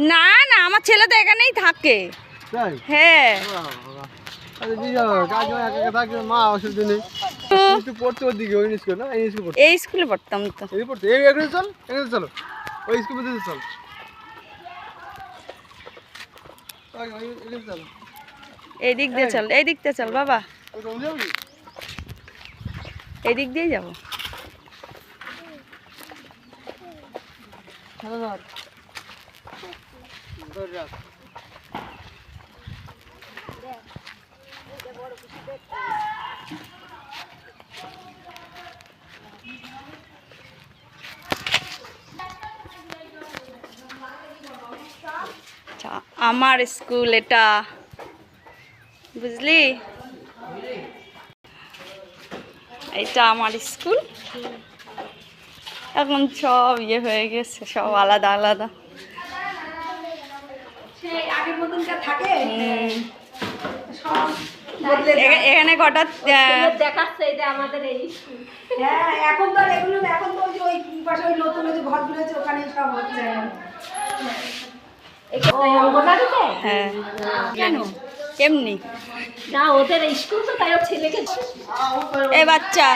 না না আমার ছেলে তো এখানেই থাকে। হ্যাঁ। দিকে এই স্কুল পড়তাম তো। চল ওই স্কুল চল। এই- দিয়ে চল এই দিক দিয়ে চল বাবা। এই দিক দিয়ে যাব। আমার স্কুল এটা, বুঝলি? এটা আমার স্কুল। এখন সব ইয়ে হয়ে গেছে, সব আলাদা আলাদা। সেই আগের মতনটা থাকে সব যায়। এখা- এখানে কটা দেখাচ্ছে এটা আমাদের এই হ্যাঁ এখন তো এগুলো এখন তো ওই পাশে ওই নতুন যে ঘরগুলো হয়েছে ওখানেই সব হচ্ছে হ্যাঁ। কেন? কেমনি? না ওদের স্কুল তো তাই ছেলেকে এ বাচ্চা।